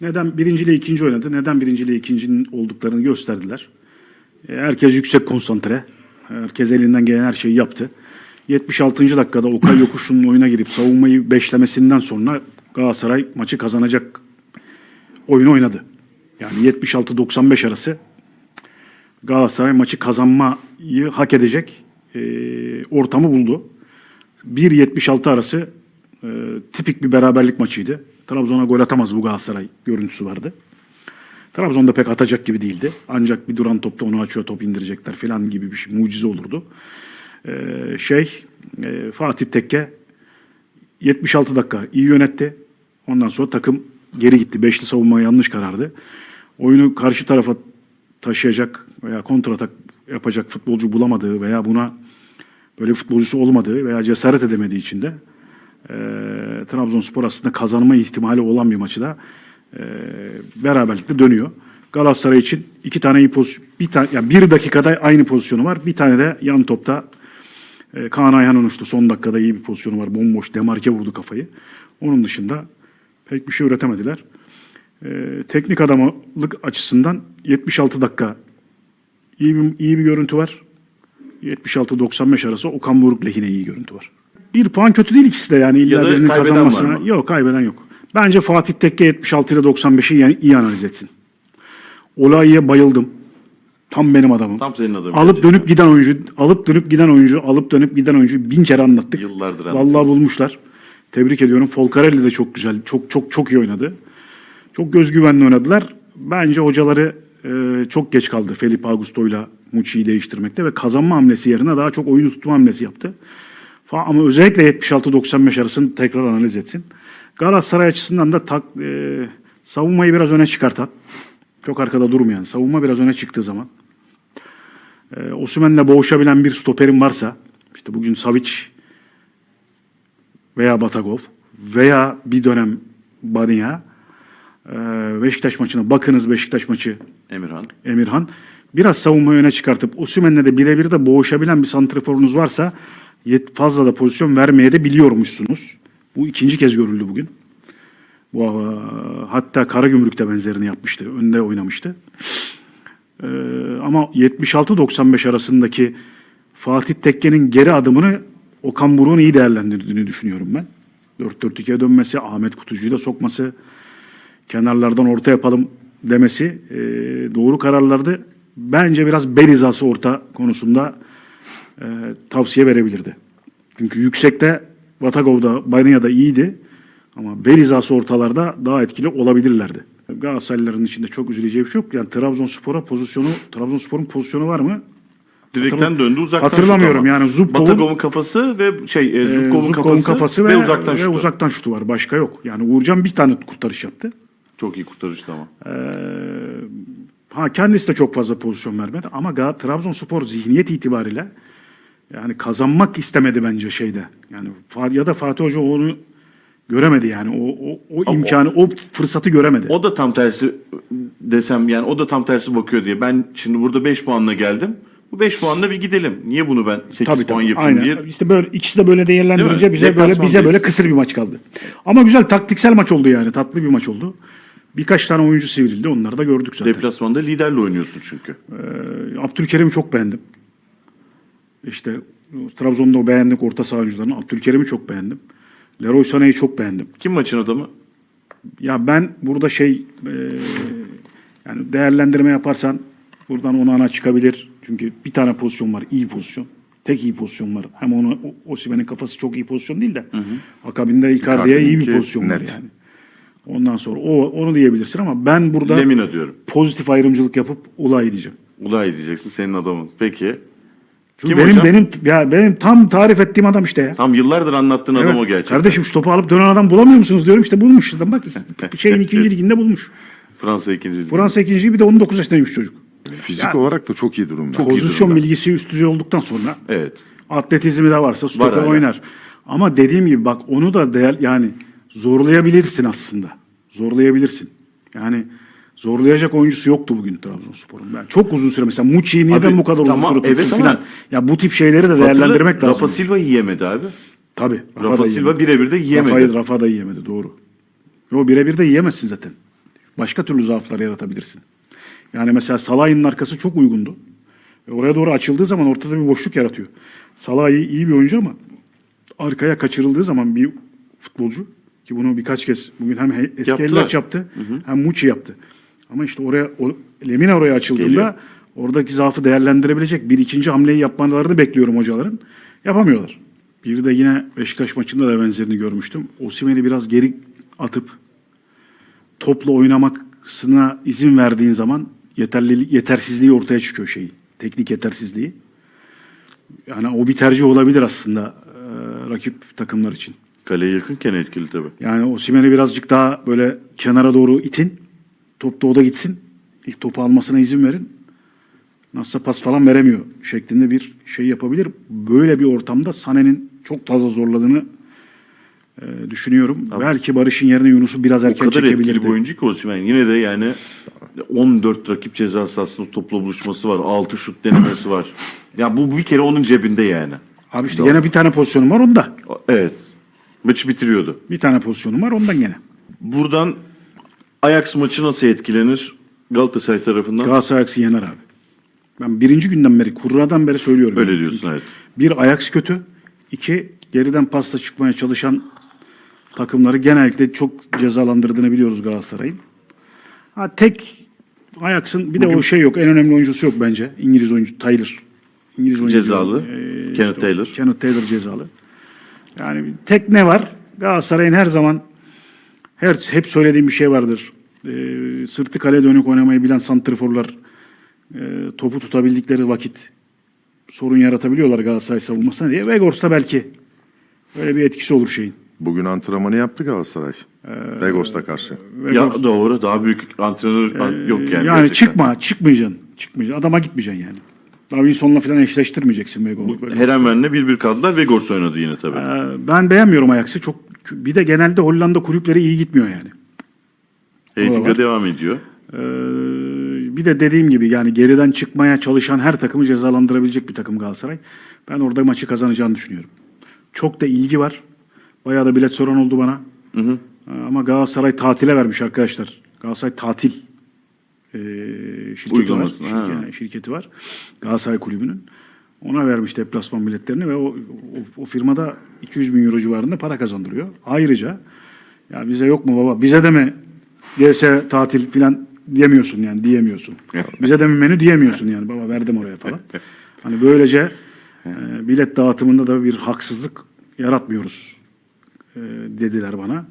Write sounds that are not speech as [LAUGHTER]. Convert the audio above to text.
Neden birinci ile ikinci oynadı? Neden birinci ile ikincinin olduklarını gösterdiler. E, Herkes yüksek konsantre. Herkes elinden gelen her şeyi yaptı. 76. dakikada Okay [COUGHS] Yokuş'un oyuna girip savunmayı beşlemesinden sonra Galatasaray maçı kazanacak oyunu oynadı. Yani 76-95 arası Galatasaray maçı kazanmayı hak edecek e, ortamı buldu. 1.76 arası e, tipik bir beraberlik maçıydı. Trabzon'a gol atamaz bu Galatasaray görüntüsü vardı. Trabzon'da pek atacak gibi değildi. Ancak bir duran topta onu açıyor top indirecekler falan gibi bir şey, mucize olurdu. E, şey e, Fatih Tekke 76 dakika iyi yönetti. Ondan sonra takım geri gitti. Beşli savunma yanlış karardı. Oyunu karşı tarafa taşıyacak veya kontratak yapacak futbolcu bulamadığı veya buna böyle futbolcusu olmadığı veya cesaret edemediği için de e, Trabzonspor aslında kazanma ihtimali olan bir maçı da e, beraberlikte dönüyor. Galatasaray için iki tane iyi pozisyon, bir tane, yani bir dakikada aynı pozisyonu var. Bir tane de yan topta e, Kaan Ayhan uçtu. Son dakikada iyi bir pozisyonu var. Bomboş demarke vurdu kafayı. Onun dışında pek bir şey üretemediler. E, teknik adamlık açısından 76 dakika iyi bir, iyi bir görüntü var. 76-95 arası Okan Buruk lehine iyi görüntü var. Bir puan kötü değil ikisi de yani illa Ya birinin kazanmasına. Yok kaybeden yok. Bence Fatih Tekke 76 ile 95'i yani iyi analiz etsin. Olay'a bayıldım. Tam benim adamım. Tam senin adamın. Alıp dönüp giden oyuncu, alıp dönüp giden oyuncu, alıp dönüp giden oyuncu bin kere anlattık. Yıllardır Vallahi anlatıyoruz. bulmuşlar. Tebrik ediyorum. Folcarelli de çok güzel, çok çok çok iyi oynadı. Çok gözgüvenli oynadılar. Bence hocaları e, çok geç kaldı Felipe Augusto'yla Muçi'yi değiştirmekte ve kazanma hamlesi yerine daha çok oyunu tutma hamlesi yaptı. Ama özellikle 76-95 arasını tekrar analiz etsin. Galatasaray açısından da tak, e, savunmayı biraz öne çıkartan, çok arkada durmayan, savunma biraz öne çıktığı zaman e, Osimhen'le boğuşabilen bir stoperin varsa, işte bugün Savic veya Batagov veya bir dönem Bania e, Beşiktaş maçına bakınız Beşiktaş maçı Emirhan. Emirhan. Biraz savunmayı öne çıkartıp Osimhen'le de birebir de boğuşabilen bir santraforunuz varsa fazla da pozisyon vermeye de biliyormuşsunuz. Bu ikinci kez görüldü bugün. Bu e, hatta Karagümrük'te benzerini yapmıştı. Önde oynamıştı. Ee, ama 76-95 arasındaki Fatih Tekke'nin geri adımını Okan Buruk'un iyi değerlendirdiğini düşünüyorum ben. 4-4-2'ye dönmesi, Ahmet Kutucu'yu da sokması, kenarlardan orta yapalım demesi e, doğru kararlardı. Bence biraz bel hizası orta konusunda e, tavsiye verebilirdi. Çünkü yüksekte Vatagov'da, Banya'da iyiydi. Ama bel hizası ortalarda daha etkili olabilirlerdi. Galatasaraylıların içinde çok üzüleceği bir şey yok. Yani Trabzonspor'a pozisyonu, Trabzonspor'un pozisyonu var mı? Direkten Hatırla- döndü uzaktan Hatırlamıyorum yani Zubkov'un- Batagov'un kafası ve şey e, Ee, Zubkov'un Zubkov'un kafası, ve, uzaktan ve şutu. uzaktan şutu var. Başka yok. Yani Uğurcan bir tane kurtarış yaptı. Çok iyi kurtarıştı ama. Ee, ha kendisi de çok fazla pozisyon vermedi ama Gal- Trabzonspor zihniyet itibariyle yani kazanmak istemedi bence şeyde. Yani ya da Fatih Hoca onu göremedi yani o o, o Ama imkanı o fırsatı göremedi. O da tam tersi desem yani o da tam tersi bakıyor diye. Ben şimdi burada 5 puanla geldim. Bu 5 puanla bir gidelim. Niye bunu ben 8 Tabii puan tabii. yapayım Aynen. diye. İşte böyle ikisi de böyle değerlendirince bize böyle bize böyle kısır bir maç kaldı. Ama güzel taktiksel maç oldu yani. Tatlı bir maç oldu. Birkaç tane oyuncu sivrildi. Onları da gördük zaten. Deplasmanda liderle oynuyorsun çünkü. Ee, Abdülkerim'i çok beğendim. İşte Trabzon'da o beğendik orta saha oyuncularını. Abdülkerim'i çok beğendim. Leroy Sané'yi çok beğendim. Kim maçın adamı? Ya ben burada şey e, yani değerlendirme yaparsan buradan ona ana çıkabilir. Çünkü bir tane pozisyon var. iyi pozisyon. Tek iyi pozisyon var. Hem onu o- Osimhen'in kafası çok iyi pozisyon değil de akabinde Icardi'ye iyi bir pozisyon var net. yani. Ondan sonra o onu diyebilirsin ama ben burada Lemina diyorum. pozitif ayrımcılık yapıp Ulay diyeceğim. Ulay diyeceksin senin adamın. Peki. Çünkü Kim benim hocam? benim ya benim tam tarif ettiğim adam işte ya. Tam yıllardır anlattığın adam Evet. o gerçekten. Kardeşim şu topu alıp dönen adam bulamıyor musunuz diyorum işte bulmuş adam bak [LAUGHS] şeyin ikinci liginde bulmuş. Fransa ikinci ligi. Fransa ikinciyi bir de 19 yaşındaymış çocuk. Fizik olarak da çok iyi durumda. Çok iyi Pozisyon durumda. bilgisi üst düzey olduktan sonra Evet. atletizmi de varsa stoper hala. oynar. Ama dediğim gibi bak onu da değer yani zorlayabilirsin aslında. Zorlayabilirsin. Yani zorlayacak oyuncusu yoktu bugün Trabzonspor'un. Ben çok uzun süre mesela Muçi'yi ben bu kadar uzun tamam, süre tuttum evet filan. Ya bu tip şeyleri de değerlendirmek Hatırla, lazım. Rafa Silva yiyemedi abi. Tabii. Rafa da Silva birebir de yiyemedi. Rafa'yı Rafa da yiyemedi doğru. O birebir de yiyemezsin zaten. başka türlü zaaflar yaratabilirsin. Yani mesela Salah'ın arkası çok uygundu. E oraya doğru açıldığı zaman ortada bir boşluk yaratıyor. Salah iyi, iyi bir oyuncu ama arkaya kaçırıldığı zaman bir futbolcu ki bunu birkaç kez bugün hem he- eski Yaptılar. Ellaç yaptı hem Muçi yaptı. Ama işte oraya o, Lemina oraya açıldığında Geliyor. oradaki zaafı değerlendirebilecek bir ikinci hamleyi yapmalarını bekliyorum hocaların. Yapamıyorlar. Bir de yine Beşiktaş maçında da benzerini görmüştüm. Osimhen'i biraz geri atıp topla oynamasına izin verdiğin zaman yeterlilik yetersizliği ortaya çıkıyor şeyi. Teknik yetersizliği. Yani o bir tercih olabilir aslında e, rakip takımlar için. Kaleye yakınken etkili tabii. Yani Osimhen'i birazcık daha böyle kenara doğru itin. Top da o da gitsin. İlk topu almasına izin verin. Nasılsa pas falan veremiyor şeklinde bir şey yapabilir. Böyle bir ortamda Sané'nin çok fazla zorladığını e, düşünüyorum. Belki Barış'ın yerine Yunus'u biraz O erken kadar etkili çekebilirdi. bir oyuncu ki Osimhen. Yine de yani 14 rakip ceza sahasında topla buluşması var. 6 şut denemesi var. Ya bu bir kere onun cebinde yani. Abi işte gene bir tane pozisyonum var onda. Evet. Maçı bitiriyordu. Bir tane pozisyonum var ondan gene. Buradan Ajax maçı nasıl etkilenir Galatasaray tarafından? Galatasaray Ajax'ı yener abi. Ben birinci günden beri, kurradan beri söylüyorum. Öyle yani. diyorsun Çünkü evet. Bir Ajax kötü. iki geriden pasta çıkmaya çalışan takımları genellikle çok cezalandırdığını biliyoruz Galatasaray'ın. Ha tek Ajax'ın bir de o şey yok. En önemli oyuncusu yok bence. İngiliz oyuncu Taylor. İngiliz oyuncu. Cezalı. Ee, Kenneth o- Taylor. Kenneth Taylor cezalı. Yani tek ne var? Galatasaray'ın her zaman her hep söylediğim bir şey vardır. Ee, sırtı kaleye dönük oynamayı bilen santrforlar e, topu tutabildikleri vakit sorun yaratabiliyorlar Galatasaray savunmasına diye. Vegors'ta belki böyle bir etkisi olur şeyin. Bugün antrenmanı yaptı Galatasaray. Vegors'ta karşı. Vegors- Ya doğru daha büyük antrenör an- yok yani. yani gerçekten. çıkma, çıkmayacaksın. Çıkmayacaksın. Adama gitmeyeceksin yani. Davinson'la falan eşleştirmeyeceksin Vegor. Böyle. Herenven'le bir bir kaldılar. Vegors oynadı yine tabii. Ee, ben beğenmiyorum Ajax'ı. Çok bir de genelde Hollanda kulüpleri iyi gitmiyor yani. Var. devam ediyor. Ee, bir de dediğim gibi yani geriden çıkmaya çalışan her takımı cezalandırabilecek bir takım Galatasaray. Ben orada maçı kazanacağını düşünüyorum. Çok da ilgi var. Bayağı da bilet soran oldu bana. Hı hı. Ee, Ama Galatasaray tatile vermiş arkadaşlar. Galatasaray tatil e, şirketi var. Şirke- şirketi var. Galatasaray kulübünün. Ona vermiş deplasman biletlerini ve o, o, o firmada 200 bin euro civarında para kazandırıyor. Ayrıca ya bize yok mu baba bize de mi GS tatil filan diyemiyorsun yani diyemiyorsun. bize de mi menü diyemiyorsun yani baba verdim oraya falan. [LAUGHS] Hani böylece e, bilet dağıtımında da bir haksızlık yaratmıyoruz e, dediler bana.